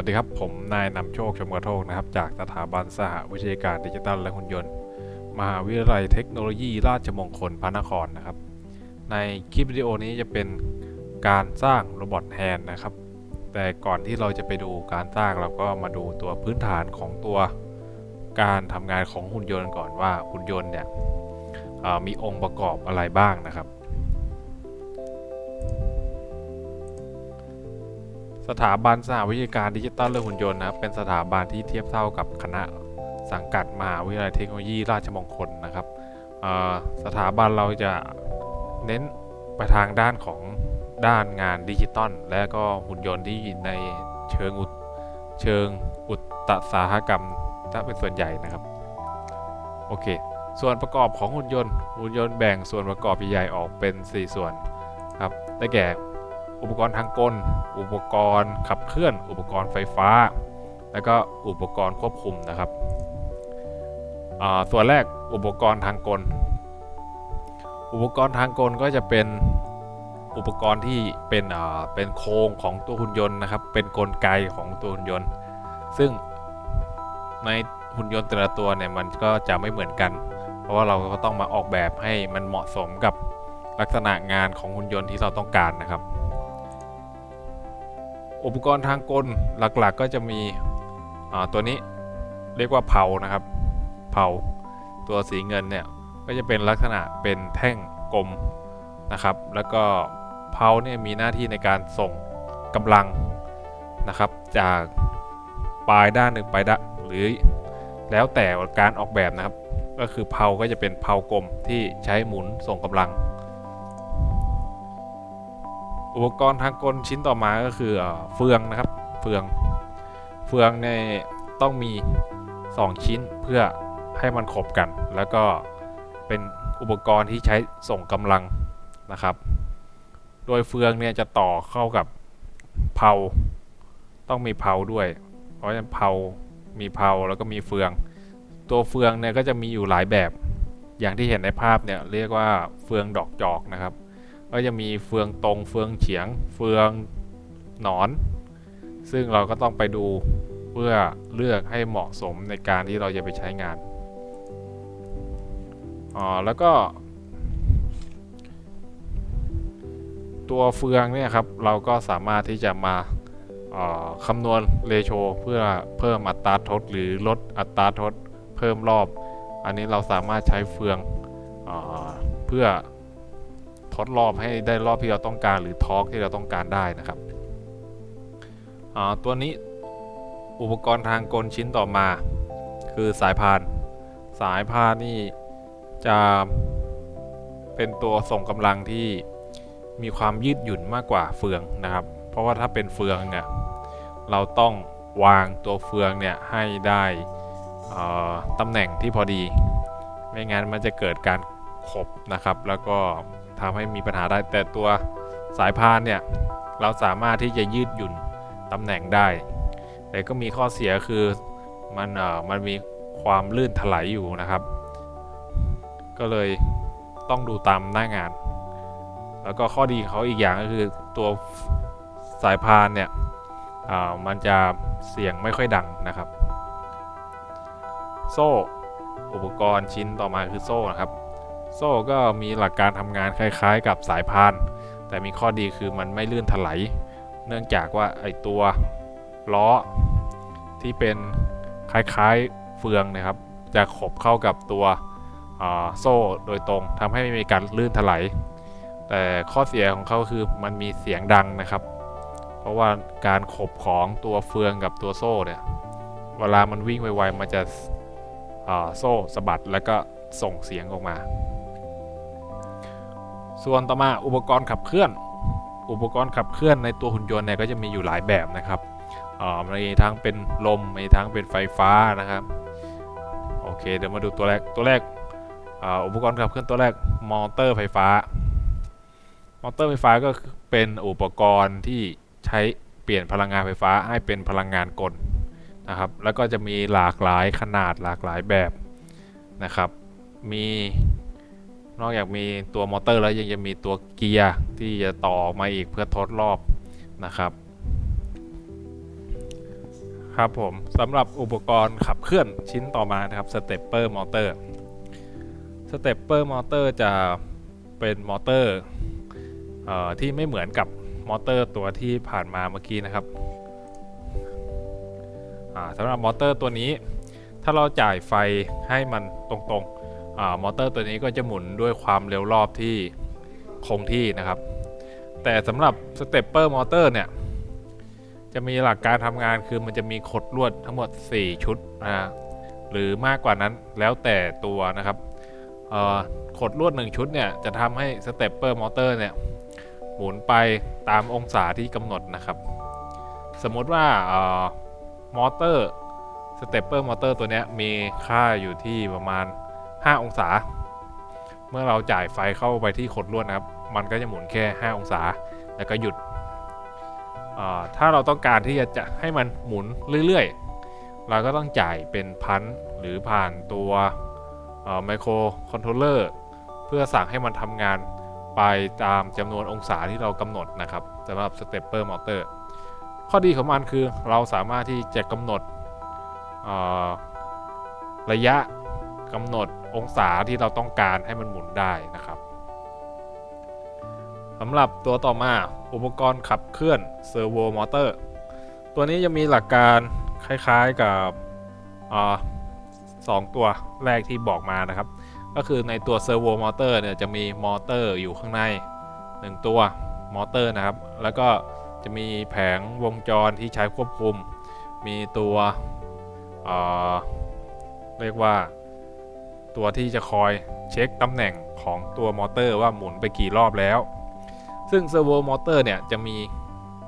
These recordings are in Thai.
สวัสดีครับ ผมนายนำโชคชมกระโทกนะครับ จากสถาบันสหวิทยาการดิจิทัลและหุ่นยนต์ มหาวิทยาลัยเทคโนโลยีราชมงคลพระนครนะครับ ในคลิปวิดีโอนี้จะเป็นการสร้างโรบอทแฮนด์นะครับ แต่ก่อนที่เราจะไปดูการสร้างเราก็มาดูตัวพื้นฐานของตัว การทำงานของหุ่นยนต์ก่อนว่าหุ่นยนต์เนี่ยมีองค์ประกอบอะไรบ้างนะครับ สถาบันสหวิทยาการดิจิตอลเรื่องหุ่นยนต์นะครับเป็นสถาบันที่เทียบเท่ากับคณะสังกัดมหาวิทยาลัยเทคโนโลยีราชมงคลนะครับสถาบันเราจะเน้นไปทางด้านของด้านงานดิจิตอลและก็หุ่นยนต์ที่ในเชิงอุตเชิงอุตสาหกรรมถ้าเป็นส่วนใหญ่นะครับโอเค ส่วนประกอบของหุ่นยนต์ หุ่นยนต์แบ่งส่วนประกอบใหญ่ๆออกเป็น 4 ส่วนครับได้แก่ อุปกรณ์ทางกล อุปกรณ์ขับเคลื่อน อุปกรณ์ไฟฟ้า แล้วก็อุปกรณ์ควบคุมนะครับอ่าส่วนแรกอุปกรณ์ทางกล อุปกรณ์ทางกลก็จะเป็นอุปกรณ์ที่เป็นอ่าเป็นโครงของตัวหุ่นยนต์นะครับ เป็นกลไกของตัวหุ่นยนต์ ซึ่งในหุ่นยนต์แต่ละตัวเนี่ยมันก็จะไม่เหมือนกัน เพราะว่าเราก็ต้องมาออกแบบให้มันเหมาะสมกับลักษณะงานของหุ่นยนต์ที่เราต้องการนะครับ อุปกรณ์ทางกลหลักๆก็จะมีตัวนี้เรียกว่าเผานะครับ เผาตัวสีเงินเนี่ยก็จะเป็นลักษณะเป็นแท่งกลมนะครับ แล้วก็เผาเนี่ยมีหน้าที่ในการส่งกำลังนะครับ จากปลายด้านหนึ่งไปด้านหรือแล้วแต่การออกแบบนะครับ ก็คือเผาก็จะเป็นเผากลมที่ใช้หมุนส่งกำลัง อุปกรณ์ทางกลชิ้นต่อมาก็คือเฟืองนะครับ เฟือง เฟืองในยต้องมี 2 ชิ้นเพื่อให้มันขบกัน แล้วก็เป็นอุปกรณ์ที่ใช้ส่งกำลังนะครับ โดยเฟืองเนี่ยจะต่อเข้ากับเพาต้องมีเพาด้วย เพราะฉะนั้นเพามีเพาแล้วก็มีเฟือง ตัวเฟืองเนี่ยก็จะมีอยู่หลายแบบ อย่างที่เห็นในภาพเนี่ยเรียกว่าเฟืองดอกจอกนะครับ ก็จะมีเฟืองตรงเฟืองเฉียง เฟืองหนอน ซึ่งเราก็ต้องไปดูเพื่อเลือกให้เหมาะสมในการที่เราจะไปใช้งานอ๋อแล้วก็ ตัวเฟืองเนี่ยครับเราก็สามารถที่จะมาคำนวณเรโชเพื่อเพิ่มอัตราทดหรือลดอัตราทดเพิ่มรอบ อันนี้เราสามารถใช้เฟืองเอเพื่อ ดรอบให้ได้รอบที่เราต้องการหรือทอร์กที่เราต้องการได้นะครับอ่าตัวนี้อุปกรณ์ทางกลชิ้นต่อมา คือสายพาน สายพานนี่จะเป็นตัวส่งกำลังที่มีความยืดหยุ่นมากกว่าเฟืองนะครับ เพราะว่าถ้าเป็นเฟืองเนี่ยเราต้องวางตัวเฟืองเนี่ยให้ได้อ่อตำแหน่งที่พอดี ไม่งั้นมันจะเกิดการขบนะครับ แล้วก็ ทำให้มีปัญหาได้ แต่ตัวสายพานเนี่ย เราสามารถที่จะยืดหยุ่นตำแหน่งได้ แต่ก็มีข้อเสียคือมันเอ่อมันมีความลื่นถลายอยู่นะครับ ก็เลยต้องดูตามหน้างาน แล้วก็ข้อดีของเขาอีกอย่างก็คือตัวสายพานเนี่ยอ่ามันจะเสียงไม่ค่อยดังนะครับ โซ่ อุปกรณ์ชิ้นต่อมาคือโซ่นะครับ โซ่ก็มีหลักการทำงานคล้ายๆ กับสายพาน แต่มีข้อดีคือมันไม่ลื่นถลายเนื่องจากว่าไอตัวล้อที่เป็นคล้ายๆเฟืองนะครับ จะขบเข้ากับตัวโซ่โดยตรงทำให้ไม่มีการลื่นถลายแต่ข้อเสียของเขาคือมันมีเสียงดังนะครับ เพราะว่าการขบของตัวเฟืองกับตัวโซ่เนี่ยเวลามันวิ่งไวๆมันจะโซ่สะบัดแล้วก็ส่งเสียงออกมา ส่วนต่อมาอุปกรณ์ขับเคลื่อน อุปกรณ์ขับเคลื่อนในตัวหุ่นยนต์เนี่ยก็จะมีอยู่หลายแบบนะครับอ่ามีทั้งเป็นลมมีทั้งเป็นไฟฟ้านะครับโอเคเดี๋ยวมาดูตัวแรกตัวแรกอ่าอุปกรณ์ขับเคลื่อนตัวแรกมอเตอร์ไฟฟ้ามอเตอร์ไฟฟ้าก็เป็นอุปกรณ์ที่ใช้เปลี่ยนพลังงานไฟฟ้าให้เป็นพลังงานกลนะครับ แล้วก็จะมีหลากหลายขนาดหลากหลายแบบนะครับ มี นอกจากมีตัวมอเตอร์แล้วยังจะมีตัวเกียร์ที่จะต่อมาอีกเพื่อทดรอบนะครับ ครับผมสำหรับอุปกรณ์ขับเคลื่อนชิ้นต่อมานะครับสเตปเปอร์มอเตอร์สเตปเปอร์มอเตอร์จะเป็นมอเตอร์ที่ไม่เหมือนกับมอเตอร์ตัวที่ผ่านมาเมื่อกี้นะครับสำหรับมอเตอร์ตัวนี้ ถ้าเราจ่ายไฟให้มันตรงๆ มอเตอร์ตัวนี้ก็จะหมุนด้วยความเร็วรอบที่คงที่นะครับ แต่สำหรับสเตปเปอร์มอเตอร์เนี่ย จะมีหลักการทำงานคือมันจะมีขดลวดทั้งหมด 4 ชุดนะฮะหรือมากกว่านั้นแล้วแต่ตัวนะครับขดลวด 1 ชุดเนี่ย จะทำให้สเตปเปอร์มอเตอร์เนี่ยหมุนไปตามองศาที่กำหนดนะครับ สมมติว่ามอเตอร์สเตปเปอร์มอเตอร์ตัวนี้มีค่าอยู่ที่ประมาณ 5 องศา เมื่อเราจ่ายไฟเข้าไปที่ขดลวดนะครับ มันก็จะหมุนแค่ 5 องศา แล้วก็หยุด ถ้าเราต้องการที่จะจะให้มันหมุนเรื่อยๆ เราก็ต้องจ่ายเป็นพันหรือผ่านตัวไมโครคอนโทรลเลอร์เพื่อสั่งให้มันทำงานไปตามจำนวนองศาที่เรากำหนดนะครับสำหรับสเตปเปอร์มอเตอร์ข้อดีของมันคือเราสามารถที่จะกำหนดระยะ กำหนดองศาที่เราต้องการให้มันหมุนได้นะครับสำหรับตัวต่อมาอุปกรณ์ขับเคลื่อนเซอร์โวมอเตอร์ตัวนี้จะมีหลักการคล้ายๆกับอสองตัวแรกที่บอกมานะครับ ก็คือในตัวเซอร์โวมอเตอร์เนี่ยจะมีมอเตอร์อยู่ข้างใน 1 ตัวมอเตอร์นะครับ แล้วก็จะมีแผงวงจรที่ใช้ควบคุม มีตัวเรียกว่า ตัวที่จะคอยเช็คตำแหน่งของตัวมอเตอร์ว่าหมุนไปกี่รอบแล้ว ซึ่งเซอร์โวมอเตอร์เนี่ยจะมี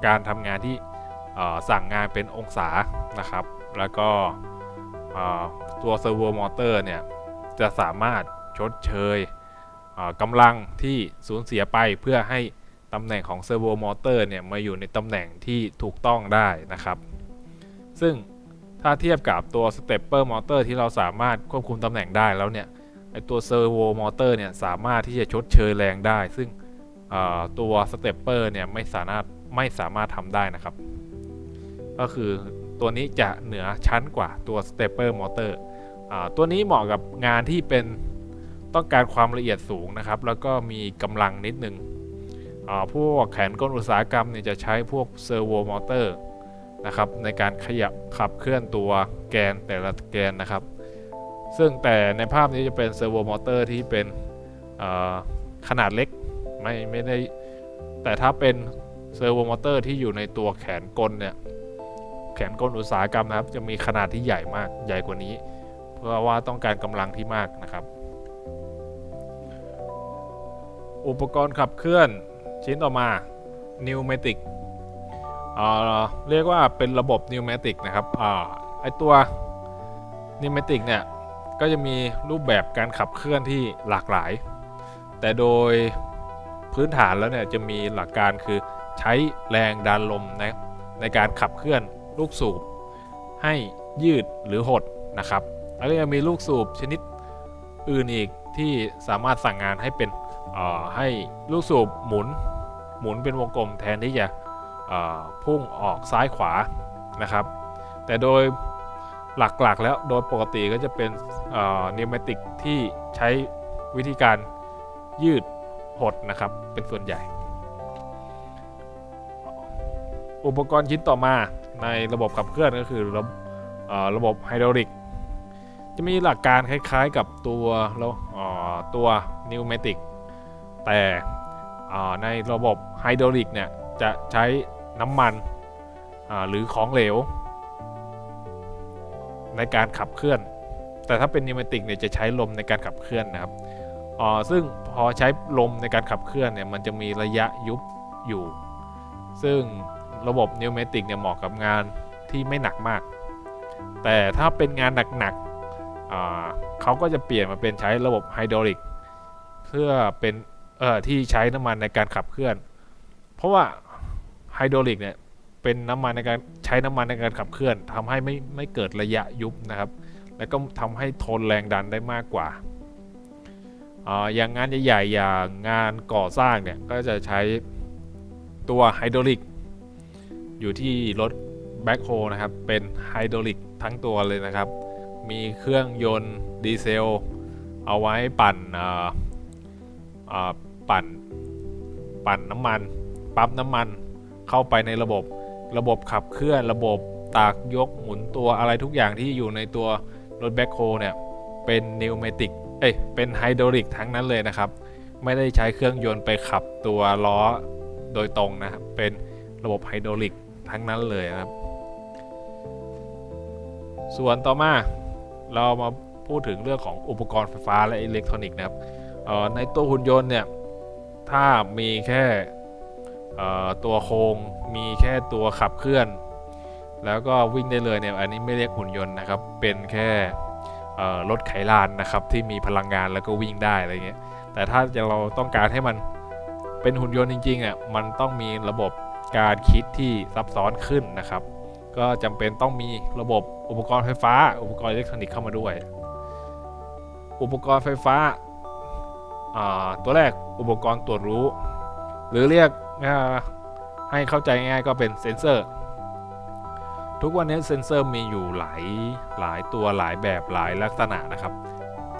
การทำงานที่สั่งงานเป็นองศานะครับ แล้วก็ตัวเซอร์โวมอเตอร์เนี่ยจะสามารถชดเชยกำลังที่สูญเสียไปเพื่อให้ตำแหน่งของเซอร์โวมอเตอร์เนี่ยมาอยู่ในตำแหน่งที่ถูกต้องได้นะครับ ซึ่ง ถ้าเทียบกับตัวสเตปเปอร์มอเตอร์ที่เราสามารถควบคุมตำแหน่งได้แล้วเนี่ยไอตัวเซอร์โวมอเตอร์เนี่ยสามารถที่จะชดเชยแรงได้ ซึ่งตัวสเตปเปอร์เนี่ยไม่สามารถไม่สามารถทำได้นะครับ ก็คือตัวนี้จะเหนือชั้นกว่าตัวสเตปเปอร์มอเตอร์ตัวนี้เหมาะกับงานที่เป็นต้องการความละเอียดสูงนะครับ แล้วก็มีกำลังนิดนึงพวกแขนกลอุตสาหกรรมเนี่ยจะใช้พวกเซอร์โวมอเตอร์ นะครับในการขยับขับเคลื่อนตัวแกนแต่ละแกนนะครับ ซึ่งแต่ในภาพนี้จะเป็นเซอร์โวมอเตอร์ที่เป็นขนาดเล็กไม่ไม่ได้แต่ถ้าเป็นเซอร์โวมอเตอร์ที่อยู่ในตัวแขนกลเนี่ยแขนกลอุตสาหกรรมนะครับ จะมีขนาดที่ใหญ่มากใหญ่กว่านี้ เพราะว่าต้องการกำลังที่มากนะครับ อุปกรณ์ขับเคลื่อนชิ้นต่อมานิวเมติก เรียกว่าเป็นระบบนิวเมติกนะครับอไอตัวนิวเมติกเนี่ย ก็จะมีรูปแบบการขับเคลื่อนที่หลากหลาย แต่โดยพื้นฐานแล้วเนี่ยจะมีหลักการคือใช้แรงดันลมนะในการขับเคลื่อนลูกสูบ ให้ยืดหรือหดนะครับแล้วก็ยังมีลูกสูบชนิดอื่นอีกที่สามารถสั่งงานให้เป็นให้ลูกสูบหมุนหมุนเป็นวงกลมแทนที่จะ พุ่งออกซ้ายขวานะครับ แต่โดยหลักๆแล้วโดยปกติก็จะเป็นนิวเมติกที่ใช้วิธีการยืดหดนะครับ เป็นส่วนใหญ่ อุปกรณ์ชิ้นต่อมาในระบบขับเคลื่อนก็คือระอ่อระบบไฮดรอลิก จะมีหลักการคล้ายๆกับตัวตัวนิวเมติกแต่ในระบบไฮดรอลิกเนี่ยจะใช้ น้ำมันหรือของเหลว ในการขับเคลื่อน แต่ถ้าเป็นนิวเมติกเนี่ยจะใช้ลมในการขับเคลื่อนนะครับอ๋อซึ่งพอใช้ลมในการขับเคลื่อนเนี่ยมันจะมีระยะยุบอยู่ ซึ่งระบบนิวเมติกเนี่ยเหมาะกับงานที่ไม่หนักมาก แต่ถ้าเป็นงานหนักๆเขาก็จะเปลี่ยนมาเป็นใช้ระบบไฮดรอลิกเพื่อเป็นเอ่อที่ใช้น้ำมันในการขับเคลื่อน เพราะว่าไฮ ไฮดรอลิกเนี่ยเป็นน้ำมันในการใช้น้ำมันในการขับเคลื่อนทำให้ไม่ไม่เกิดระยะยุบนะครับ แล้วก็ทำให้ทนแรงดันได้มากกว่าออย่างงานใหญ่ๆอย่างงานก่อสร้างเนี่ยก็จะใช้ตัวไฮดรอลิกอยู่ที่รถแบ็คโฮนะครับ เป็นไฮดรอลิกทั้งตัวเลยนะครับ มีเครื่องยนต์ดีเซล เอาไว้ปั่นปั่น ปั่นน้ำมัน ปั๊มน้ำมัน เข้าไปในระบบระบบขับเคลื่อนระบบตากยกหมุนตัวอะไรทุกอย่างที่อยู่ในตัวรถแบ็คโฮเนี่ยเป็นนิวเมติกเอ้ยเป็นไฮดรอลิกทั้งนั้นเลยนะครับ ไม่ได้ใช้เครื่องยนต์ไปขับตัวล้อโดยตรงนะครับเป็นระบบไฮดรอลิกทั้งนั้นเลยนะครับ ส่วนต่อมาเรามาพูดถึงเรื่องของอุปกรณ์ไฟฟ้าและอิเล็กทรอนิกส์นะครับในตัวหุ่นยนต์เนี่ยถ้ามีแค่ ตัวโครงมีแค่ตัวขับเคลื่อน แล้วก็วิ่งได้เลยเนี่ยอันนี้ไม่เรียกหุ่นยนต์นะครับ เป็นแค่รถไขลานนะครับที่มีพลังงานแล้วก็วิ่งได้อะไรเงี้ยแต่ถ้าจะเราต้องการให้มันเป็นหุ่นยนต์จริงๆอะมันต้องมีระบบการคิดที่ซับซ้อนขึ้นนะครับ ก็จำเป็นต้องมีระบบอุปกรณ์ไฟฟ้า อุปกรณ์อิเล็กทรอนิกส์เข้ามาด้วย อุปกรณ์ไฟฟ้าตัวแรกอุปกรณ์ตรวจรู้ หรือเรียก ให้เข้าใจง่ายก็เป็นเซ็นเซอร์ ทุกวันนี้เซ็นเซอร์มีอยู่หลายหลายตัวหลายแบบหลายลักษณะนะครับ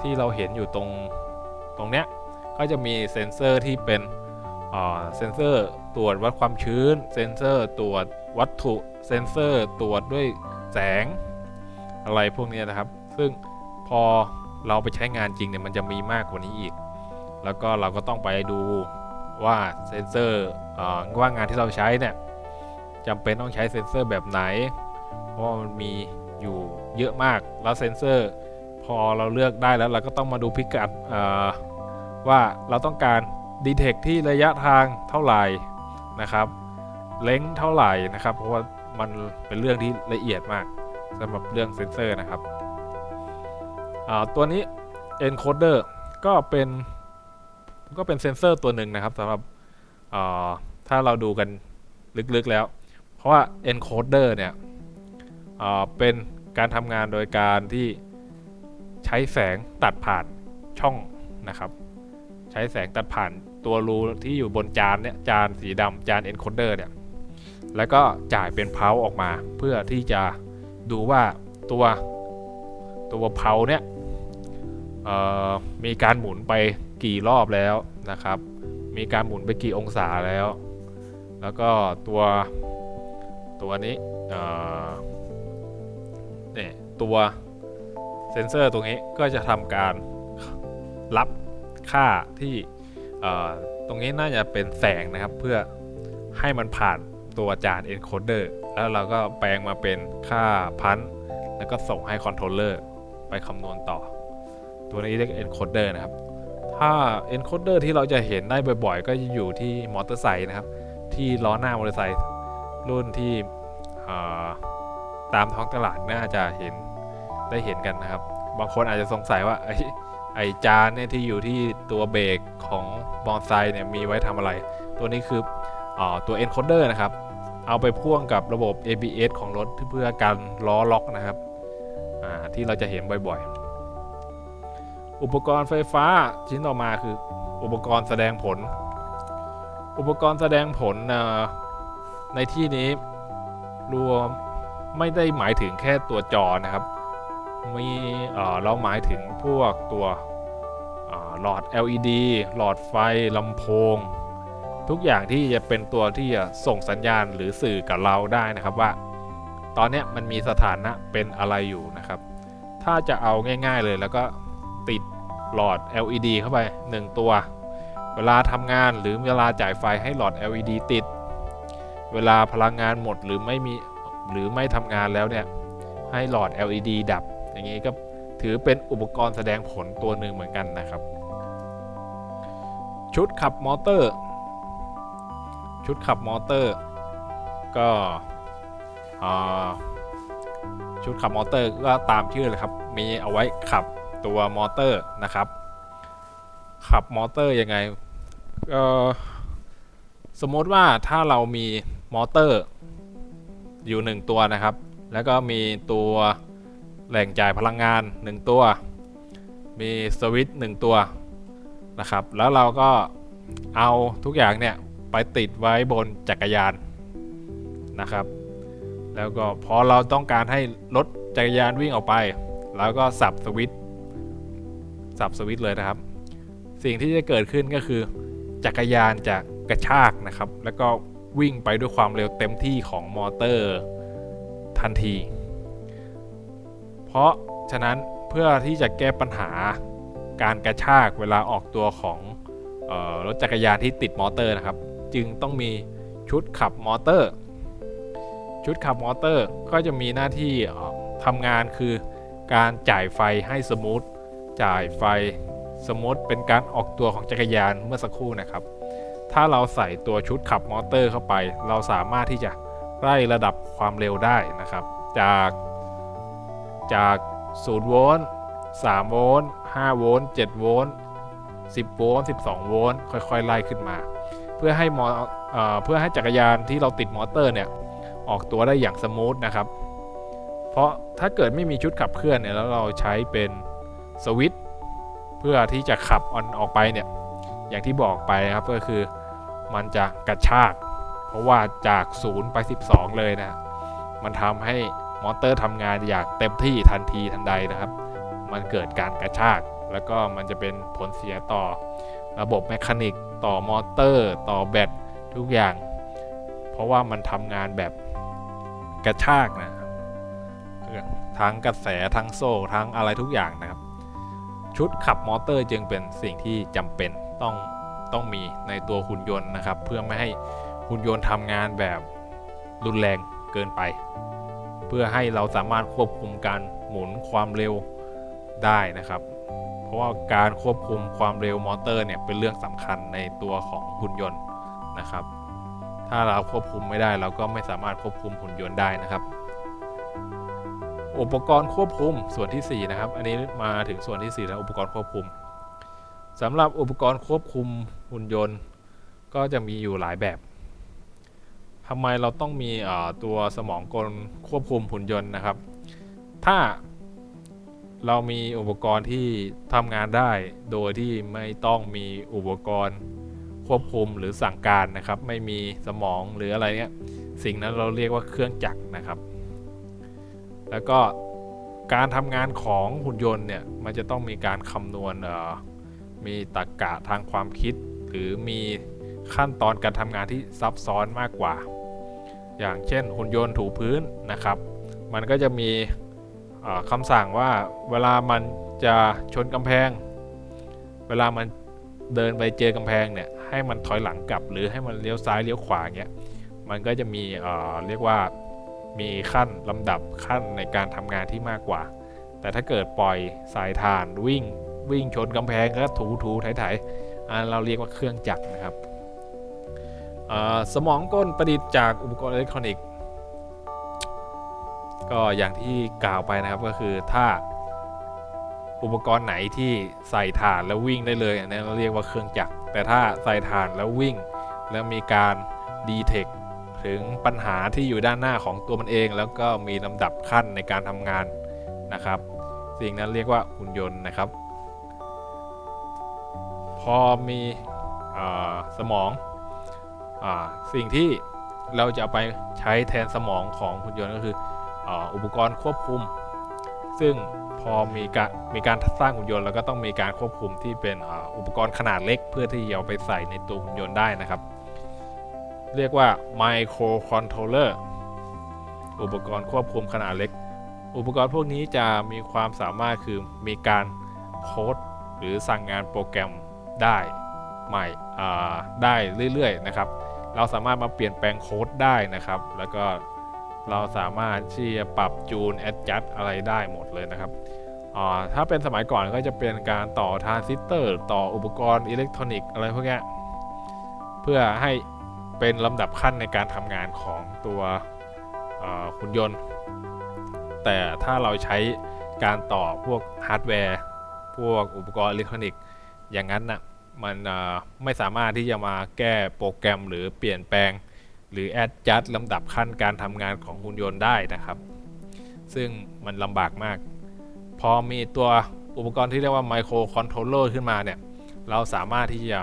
ที่เราเห็นอยู่ตรงตรงเนี้ยก็จะมีเซ็นเซอร์ที่เป็นเซ็นเซอร์ตรวจวัดความชื้น เซ็นเซอร์ตรวจวัตถุเซ็นเซอร์ตรวจด้วยแสงอะไรพวกนี้นะครับ ซึ่งพอเราไปใช้งานจริงเนี่ยมันจะมีมากกว่านี้อีก แล้วก็เราก็ต้องไปดู ว่าเซ็นเซอร์อ่าว่างานที่เราใช้เนี่ยจำเป็นต้องใช้เซ็นเซอร์แบบไหน เพราะมันมีอยู่เยอะมากแล้วเซ็นเซอร์ พอเราเลือกได้แล้วเราก็ต้องมาดูพิกัดเอ่อว่าเราต้องการดีเทคที่ระยะทางเท่าไหร่นะครับเล้งเท่าไหร่นะครับ เพราะว่ามันเป็นเรื่องที่ละเอียดมากสำหรับเรื่องเซ็นเซอร์นะครับอ่าตัวนี้ encoder ก็เป็น ก็เป็นเซนเซอร์ตัวหนึ่งนะครับสำหรับถ้าเราดูกันลึกๆแล้ว เพราะว่า encoder เนี่ยเป็นการทำงานโดยการที่ใช้แสงตัดผ่านช่องนะครับ ใช้แสงตัดผ่านตัวรูที่อยู่บนจานเนี่ยจานสีดำจาน encoder เนี่ยแล้วก็จ่ายเป็นเพาออกมา เพื่อที่จะดูว่าตัวตัวเพาเนี่ยมีการหมุนไป กี่รอบแล้วนะครับ มีการหมุนไปกี่องศาแล้ว แล้วก็ตัวตัวนี้เนี่ยตัวเซนเซอร์ตรงนี้ก็จะทำการรับค่าที่ตรงนี้น่าจะเป็นแสงนะครับเพื่อให้มันผ่านตัวจาน encoder แล้วเราก็แปลงมาเป็นค่าพันธุ์แล้วก็ส่งให้คอนโทรลเลอร์ไปคำนวณต่อ ตัวนี้เรียก encoder นะครับ ถ้า encoder ที่เราจะเห็นได้บ่อยๆ ก็จะอยู่ที่มอเตอร์ไซค์นะครับ ที่ล้อหน้ามอเตอร์ไซค์รุ่นที่ตามท้องตลาดน่าจะเห็นได้เห็นกันนะครับ บางคนอาจจะสงสัยว่าไอ้ไอจานเนี่ยที่อยู่ที่ตัวเบรกของมอเตอร์ไซค์เนี่ยมีไว้ทำอะไร ตัวนี้คืออตัว encoder นะครับ เอาไปพ่วงกับระบบ ABS ของรถเพื่อการล้อล็อกนะครับที่เราจะเห็นบ่อยๆ อุปกรณ์ไฟฟ้าชิ้นต่อมาคือ อุปกรณ์แสดงผล อุปกรณ์แสดงผลในที่นี้รวมไม่ได้หมายถึงแค่ตัวจอนะครับมีเราหมายถึงพวกตัวหลอด LED หลอดไฟลำโพง ทุกอย่างที่จะเป็นตัวที่จะส่งสัญญาณหรือสื่อกับเราได้นะครับว่า ตอนนี้มันมีสถานะเป็นอะไรอยู่นะครับ ถ้าจะเอาง่าย ๆเลยแล้วก็ หลอด LED เข้าไป 1 ตัว เวลาทำงานหรือเวลาจ่ายไฟให้หลอด LED ติด เวลาพลังงานหมดหรือไม่มีหรือไม่ทำงานแล้วเนี่ยให้หลอด LED ดับ อย่างนี้ก็ถือเป็นอุปกรณ์แสดงผลตัวหนึ่งเหมือนกันนะครับ ชุดขับมอเตอร์ ชุดขับมอเตอร์ ก็ชุดขับมอเตอร์ก็ตามชื่อเลยครับ มีเอาไว้ขับ ตัวมอเตอร์นะครับ ขับมอเตอร์ยังไงสมมติว่าถ้าเรามีมอเตอร์อยู่หนึ่งตัวนะครับ แล้วก็มีตัวแหล่งจ่ายพลังงาน 1 ตัว มีสวิตช์1ตัวนะครับ แล้วเราก็เอาทุกอย่างเนี่ยไปติดไว้บนจักรยานนะครับ แล้วก็พอเราต้องการให้รถจักรยานวิ่งออกไป แล้วก็สับสวิตช์ สับสวิตช์เลยนะครับ สิ่งที่จะเกิดขึ้นก็คือ จักรยานจะกระชากนะครับ แล้วก็วิ่งไปด้วยความเร็วเต็มที่ของมอเตอร์ทันที เพราะฉะนั้นเพื่อที่จะแก้ปัญหาการกระชากเวลาออกตัวของออรถจักรยานที่ติดมอเตอร์นะครับ จึงต้องมีชุดขับมอเตอร์ ชุดขับมอเตอร์ก็จะมีหน้าที่ทำงานคือการจ่ายไฟให้สมูท จ่ายไฟ สมมติเป็นการออกตัวของจักรยานเมื่อสักครู่นะครับ ถ้าเราใส่ตัวชุดขับมอเตอร์เข้าไป เราสามารถที่จะไล่ระดับความเร็วได้นะครับ จากจาก0โวลต์3โวลต์5โวลต์7โวลต์10โวลต์12 โวลต์ค่อยๆ ไล่ขึ้นมา เพื่อให้มอเอ่อเพื่อให้จักรยานที่เราติดมอเตอร์เนี่ยออกตัวได้อย่างสมูทนะครับ เพราะถ้าเกิดไม่มีชุดขับเคลื่อนเนี่ยแล้วเราใช้เป็น สวิตเพื่อที่จะขับออนออกไปเนี่ยอย่างที่บอกไปนะครับก็คือมันจะกระชาก เพราะว่าจาก 0 ไป 12 เลยนะ มันทำให้มอเตอร์ทำงานอย่างเต็มที่ทันทีทันใดนะครับ มันเกิดการกระชาก แล้วก็มันจะเป็นผลเสียต่อระบบแมคานิกต่อมอเตอร์ ต่อแบตทุกอย่าง เพราะว่ามันทำงานแบบกระชากนะทั้งกระแสทั้งโซ่ทั้งอะไรทุกอย่างนะครับ ชุดขับมอเตอร์จึงเป็นสิ่งที่จำเป็นต้องต้องมีในตัวหุ่นยนต์นะครับ เพื่อไม่ให้หุ่นยนต์ทำงานแบบรุนแรงเกินไป เพื่อให้เราสามารถควบคุมการหมุนความเร็วได้นะครับ เพราะว่าการควบคุมความเร็วมอเตอร์เนี่ยเป็นเรื่องสำคัญในตัวของหุ่นยนต์นะครับ ถ้าเราควบคุมไม่ได้เราก็ไม่สามารถควบคุมหุ่นยนต์ได้นะครับ อุปกรณ์ควบคุมส่วนที่ 4 นะครับ อันนี้มาถึงส่วนที่ 4 แล้วอุปกรณ์ควบคุมสำหรับอุปกรณ์ควบคุมหุ่นยนต์ ก็จะมีอยู่หลายแบบทำไมเราต้องมีตัวสมองกลควบคุมหุ่นยนต์นะครับ ถ้าเรามีอุปกรณ์ที่ทำงานได้ โดยที่ไม่ต้องมีอุปกรณ์ควบคุมหรือสั่งการนะครับ ไม่มีสมองหรืออะไรเนี้ยสิ่งนั้นเราเรียกว่าเครื่องจักรนะครับ แล้วก็การทำงานของหุ่นยนต์เนี่ยมันจะต้องมีการคำนวณมีตรรกกะทางความคิด หรือมีขั้นตอนการทำงานที่ซับซ้อนมากกว่า อย่างเช่นหุ่นยนต์ถูพื้นนะครับ มันก็จะมีคำสั่งว่าเวลามันจะชนกำแพง เวลามันเดินไปเจอกำแพงเนี่ยให้มันถอยหลังกลับ หรือให้มันเลี้ยวซ้ายเลี้ยวขวาเงี้ยมันก็จะมีเรียกว่า มีขั้นลำดับขั้นในการทำงานที่มากกว่า แต่ถ้าเกิดปล่อยสายทานวิ่ง วิ่งชนกำแพงก็ถูถูไถไถอันเราเรียกว่าเครื่องจักรนะครับสมองก้นประดิษฐ์จากอุปกรณ์อิเล็กทรอนิกส์ก็อย่างที่กล่าวไปนะครับก็คือถ้าอุปกรณ์ไหนที่ใส่ถ่านแล้ววิ่งได้เลยอันนี้เราเรียกว่าเครื่องจักรแต่ถ้าใส่ถ่านแล้ววิ่ง แล้วมีการดีเทค ถึงปัญหาที่อยู่ด้านหน้าของตัวมันเอง แล้วก็มีลำดับขั้นในการทำงานนะครับ สิ่งนั้นเรียกว่าหุ่นยนต์นะครับ พอมีอสมองอสิ่งที่เราจะเอาไปใช้แทนสมองของหุ่นยนต์ก็คือออุปกรณ์ควบคุม ซึ่งพอมีการมีการสร้างหุ่นยนต์แล้วก็ต้องมีการควบคุมที่เป็นอุปกรณ์ขนาดเล็ก เพื่อที่จะเอาไปใส่ในตัวหุ่นยนต์ได้นะครับ เรียกว่า microcontroller อุปกรณ์ควบคุมขนาดเล็ก อุปกรณ์พวกนี้จะมีความสามารถคือมีการโค้ดหรือสั่งงานโปรแกรมได้ใหม่ได้เรื่อยๆนะครับ เราสามารถมาเปลี่ยนแปลงโค้ดได้นะครับ แล้วก็เราสามารถที่จะปรับจูน adjust อะไรได้หมดเลยนะครับถ้าเป็นสมัยก่อนก็จะเป็นการต่อทรานซิสเตอร์ ต่ออุปกรณ์อิเล็กทรอนิกส์อะไรพวกนี้เพื่อให้ เป็นลำดับขั้นในการทำงานของตัวหุ่นยนต์ แต่ถ้าเราใช้การต่อพวกฮาร์ดแวร์ พวกอุปกรณ์อิเล็กทรอนิกส์อย่างนั้นนะ่ะมันไม่สามารถที่จะมาแก้โปรแกรมหรือเปลี่ยนแปลง หรือ adjust ลำดับขั้นการทำงานของหุ่นยนต์ได้นะครับ ซึ่งมันลำบากมาก พอมีตัวอุปกรณ์ที่เรียกว่า microcontroller ขึ้นมาเนี่ย เราสามารถที่จะ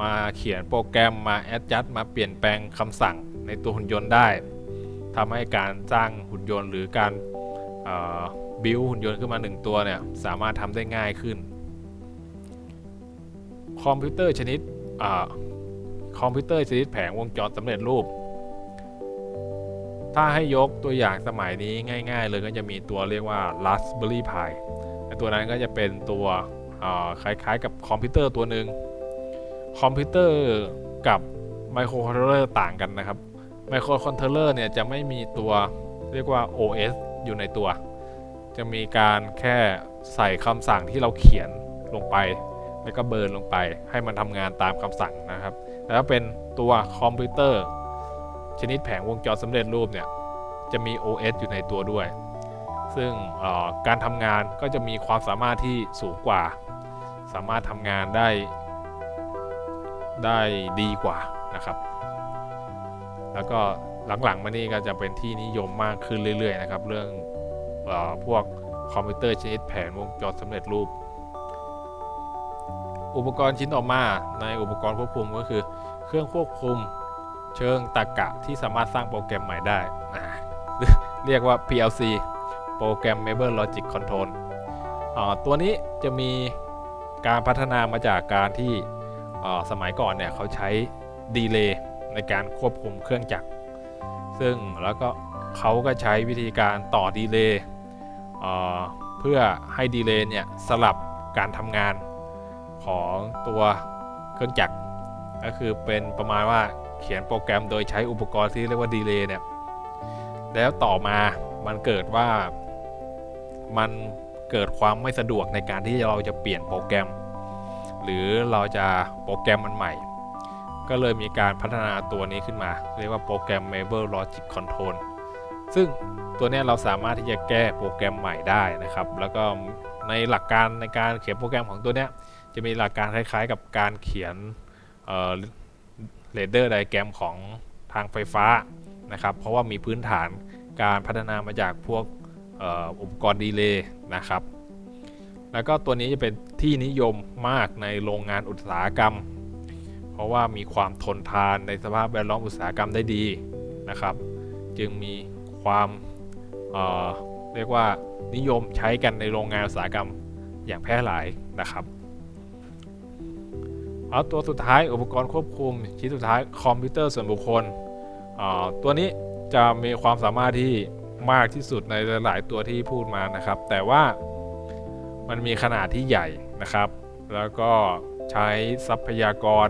มาเขียนโปรแกรมมา adjust มาเปลี่ยนแปลงคำสั่งในตัวหุ่นยนต์ได้ทำให้การสร้างหุ่นยนต์หรือการบิวหุ่นยนต์ขึ้นมาหนึ่งตัวเนี่ยสามารถทำได้ง่ายขึ้น คอมพิวเตอร์ชนิดอคอมพิวเตอร์ชนิดแผงวงจรสำเร็จรูป ถ้าให้ยกตัวอย่างสมัยนี้ง่าย ๆ เลยก็จะมีตัวเรียกว่า Raspberry Pi ตัวนั้นก็จะเป็นตัวคล้ายๆกับคอมพิวเตอร์ตัวหนึ่ง คอมพิวเตอร์กับไมโครคอนโทรลเลอร์ต่างกันนะครับไมโครคอนโทรลเลอร์เนี่ยจะไม่มีตัวเรียกว่า OS อยู่ในตัว จะมีการแค่ใส่คำสั่งที่เราเขียนลงไป แล้วก็เบิร์นลงไป ให้มันทำงานตามคำสั่งนะครับ แต่ถ้าเป็นตัวคอมพิวเตอร์ ชนิดแผงวงจรสำเร็จรูปเนี่ยจะมี OS อยู่ในตัวด้วย ซึ่งการทำงานก็จะมีความสามารถที่สูงกว่า สามารถทำงานได้ ได้ดีกว่านะครับ แล้วก็หลังๆมานี่ก็จะเป็นที่นิยมมากขึ้นเรื่อยๆนะครับ เรื่องออพวกคอมพิวเตอร์ชนิดแผงวงจรสำเร็จรูป อุปกรณ์ชิ้นต่อมาในอุปกรณ์ควบคุมก็คือ เครื่องควบคุมเชิงตรรกะที่สามารถสร้างโปรแกรมใหม่ได้ เรียกว่า PLC Programmable Logic Control อ่าตัวนี้จะมีการพัฒนามาจากการที่ สมัยก่อนเนี่ยเขาใช้ดีเลย์ในการควบคุมเครื่องจักร ซึ่งแล้วก็เขาก็ใช้วิธีการต่อดีเลย์เพื่อให้ดีเลย์เนี่ยสลับการทำงานของตัวเครื่องจักร ก็คือเป็นประมาณว่าเขียนโปรแกรมโดยใช้อุปกรณ์ที่เรียกว่าดีเลย์เนี่ย แล้วต่อมามันเกิดว่ามันเกิดความไม่สะดวกในการที่เราจะเปลี่ยนโปรแกรม หรือเราจะโปรแกรมมันใหม่ ก็เลยมีการพัฒนาตัวนี้ขึ้นมา เรียกว่า Programmable Logic Control ซึ่งตัวนี้เราสามารถที่จะแก้โปรแกรมใหม่ได้นะครับ แล้วก็ในหลักการในการเขียนโปรแกรมของตัวนี้จะมีหลักการคล้ายๆ กับการเขียนเรเดอร์ไดแกรมของทางไฟฟ้านะครับ เพราะว่ามีพื้นฐานการพัฒนามาจากพวกอ่ออุปกรณ์ดีเลย์นะครับ แล้วก็ตัวนี้จะเป็นที่นิยมมากในโรงงานอุตสาหกรรม เพราะว่ามีความทนทานในสภาพแวดล้อมอุตสาหกรรมได้ดีนะครับ จึงมีความเเรียกว่านิยมใช้กันในโรงงานอุตสาหกรรมอย่างแพร่หลายนะครับเอาตัวสุดท้ายอุปกรณ์ควบคุมชิ้นสุดท้ายคอมพิวเตอร์ส่วนบุคคล ตัวนี้จะมีความสามารถที่มากที่สุดในหลาย ๆ ตัวที่พูดมานะครับ แต่ว่า มันมีขนาดที่ใหญ่นะครับ แล้วก็ใช้ทรัพยากร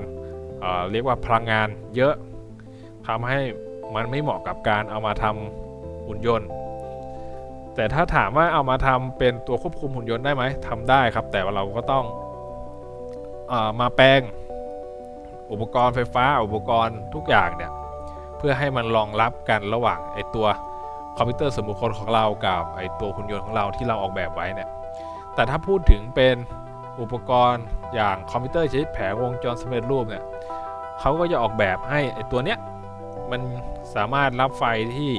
เเรียกว่าพลังงานเยอะทำให้มันไม่เหมาะกับการเอามาทำหุ่นยนต์ แต่ถ้าถามว่าเอามาทำเป็นตัวควบคุมหุ่นยนต์ได้ไหมทำได้ครับ แต่ว่าเราก็ต้องอมาแปลงอุปกรณ์ไฟฟ้าอุปกรณ์ทุกอย่างเนี่ยเพื่อให้มันรองรับกันระหว่างไอตัวคอมพิวเตอร์ส่วนบุคคลของเรากับไอตัวหุ่นยนต์ของเราที่เราออกแบบไว้เนี่ย แต่ถ้าพูดถึงเป็นอุปกรณ์อย่างคอมพิวเตอร์ชนิดแผงวงจรสำเร็จรูปเนี่ยเขาก็จะออกแบบให้ไอตัวเนี้ยมันสามารถรับไฟที่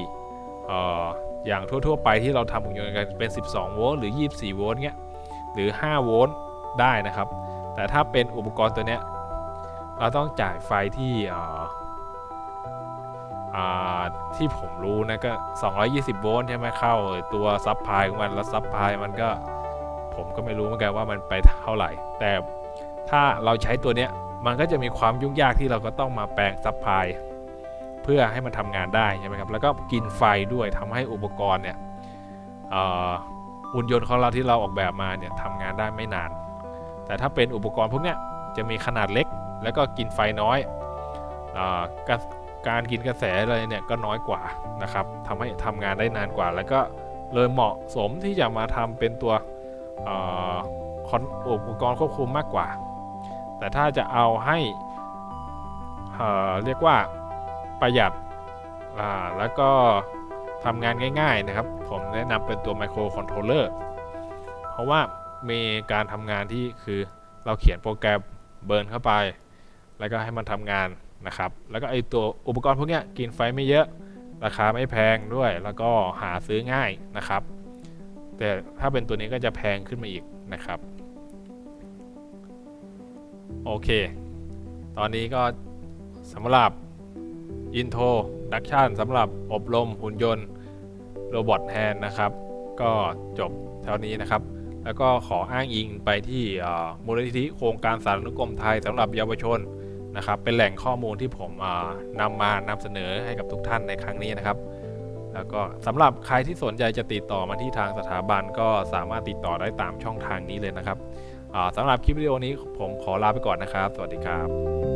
อออย่างทั่ว ๆ ไปที่เราทำหุ่นยนต์กันเป็น 12 โวลต์หรือ 24 โวลต์เงี้ยหรือ 5 โวลต์ได้นะครับ แต่ถ้าเป็นอุปกรณ์ตัวเนี้ยเราต้องจ่ายไฟที่ที่ผมรู้นะก็ 220 โวลต์ใช่ไหมเข้าตัวซับพลายของมันแล้วซับพลายมันก็ ผมก็ไม่รู้เหมือนกันว่ามันไปเท่าไหร่ แต่ถ้าเราใช้ตัวเนี้ยมันก็จะมีความยุ่งยากที่เราก็ต้องมาแปลงซับพลายเพื่อให้มันทำงานได้ใช่ไหมครับ แล้วก็กินไฟด้วยทำให้อุปกรณ์เนี่ยหุ่นยนต์ของเราที่เราออกแบบมาเนี่ยทำงานได้ไม่นาน แต่ถ้าเป็นอุปกรณ์พวกเนี้ยจะมีขนาดเล็ก แล้วก็กินไฟน้อยอกการกินกระแสอะไรเนี่ยก็น้อยกว่านะครับทำให้ทำงานได้นานกว่า แล้วก็เลยเหมาะสมที่จะมาทำเป็นตัว ออคอนอุปกรณ์ควบคุมมากกว่า แต่ถ้าจะเอาให้เเรียกว่าประหยัดแล้วก็ทำงานง่ายๆนะครับ ผมแนะนำเป็นตัวไมโครคอนโทรลเลอร์เพราะว่ามีการทำงานที่คือเราเขียนโปรแกรมเบิร์นเข้าไป แล้วก็ให้มันทำงานนะครับ แล้วก็ไอตัวอุปกรณ์พวกนี้กินไฟไม่เยอะ ราคาไม่แพงด้วย แล้วก็หาซื้อง่ายนะครับ แต่ถ้าเป็นตัวนี้ก็จะแพงขึ้นมาอีกนะครับ โอเค ตอนนี้ก็สำหรับ Introduction สำหรับอบรมหุ่นยนต์โรบอทแฮนนะครับ ก็จบเท่านี้นะครับ แล้วก็ขออ้างอิงไปที่มูลนิธิโครงการสาธารณกรมไทยสำหรับเยาวชนนะครับ เป็นแหล่งข้อมูลที่ผมนำมานำเสนอให้กับทุกท่านในครั้งนี้นะครับ แล้วก็สำหรับใครที่สนใจจะติดต่อมาที่ทางสถาบันก็สามารถติดต่อได้ตามช่องทางนี้เลยนะครับสำหรับคลิปวิดีโอนี้ผมขอลาไปก่อนนะครับ สวัสดีครับ